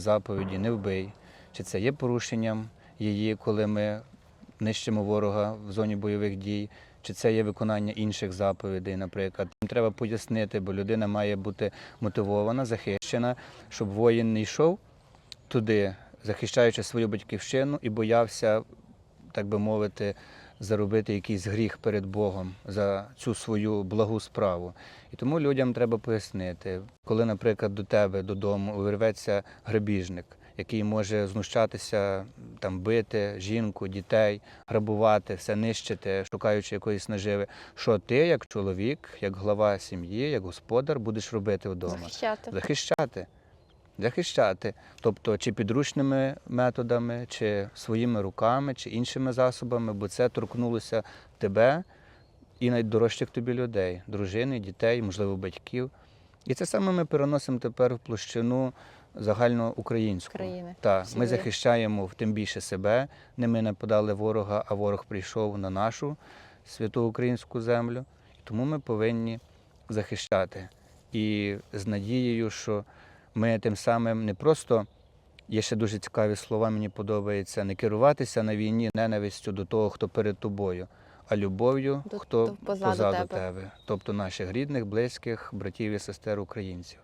заповіді не вбий, чи це є порушенням її, коли ми нищимо ворога в зоні бойових дій, чи це є виконання інших заповідей, наприклад. Треба пояснити, бо людина має бути мотивована, захищена, щоб воїн не йшов туди, захищаючи свою батьківщину і боявся, так би мовити, заробити якийсь гріх перед Богом за цю свою благу справу. І тому людям треба пояснити, коли, наприклад, до тебе додому увірветься грабіжник, який може знущатися, там бити жінку, дітей, грабувати, все нищити, шукаючи якоїсь наживи. Що ти, як чоловік, як глава сім'ї, як господар, будеш робити вдома? Захищати. Захищати. Захищати. Тобто, чи підручними методами, чи своїми руками, чи іншими засобами, бо це торкнулося тебе і найдорожчих тобі людей, дружини, дітей, можливо, батьків. І це саме ми переносимо тепер в площину загальноукраїнську. країни. Так, ми захищаємо тим більше себе. Не ми нападали ворога, а ворог прийшов на нашу святу українську землю. Тому ми повинні захищати. І з надією, що ми тим самим не просто є ще дуже цікаві слова, мені подобається, не керуватися на війні ненавистю до того, хто перед тобою, а любов'ю, хто позаду позаду тебе. тебе, тобто наших рідних, близьких, братів і сестер українців.